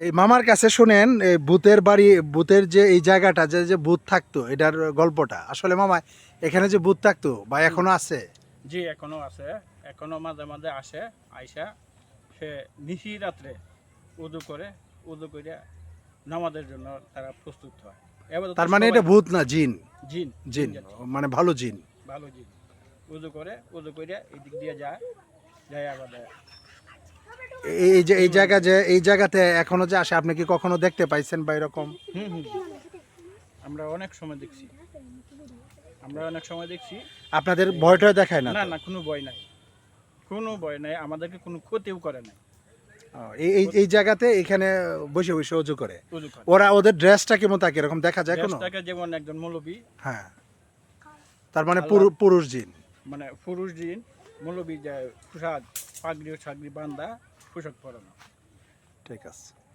এই মামার কাছে শুনেন এই ভূতের বাড়ি ভূতের যে এই জায়গাটা যে যে ভূত থাকতো এটার গল্পটা। আসলে মামা এখানে যে ভূত থাকতো বা এখনও আছে? জি এখনও আছে। এখনও মাঝে মাঝে আসে আইসা সে নিশি রাত্রে উদু করে উদু করে নামাজের জন্য তারা প্রস্তুত হয়। এবার তার মানে এটা ভূত না জিন? জিন জিন মানে ভালো জিন। ভালো জিন। উদু করে উদু করে এই দিক দিয়ে যায় যায় আবার। এই যে এই জায়গা যে এই জায়গাতে এখনও যে আসে আপনি কি কখনো দেখতে পাইছেন বা এরকম? আমরা অনেক সময় দেখছি। আমরা অনেক সময় দেখছি। আপনাদের ভয়টা দেখায় না না না কোনো ভয় নাই। কোনো ভয় নাই। আমাদেরকে কোনো ক্ষতিও করে নাই। এই এই- জায়গাতে এখানে বসে বসে অজু করে। ওরা ওদের ড্রেসটা কেমন থাকে এরকম দেখা যায় কোনো? যেমন একজন মৌলবী। হ্যাঁ। তার মানে পুরুষ জিন। মানে পুরুষ দিন মৌলবী যায় পোশাক পাগড়ি সাগড়ি বান্ধা পোশাক পরানো। ঠিক আছে।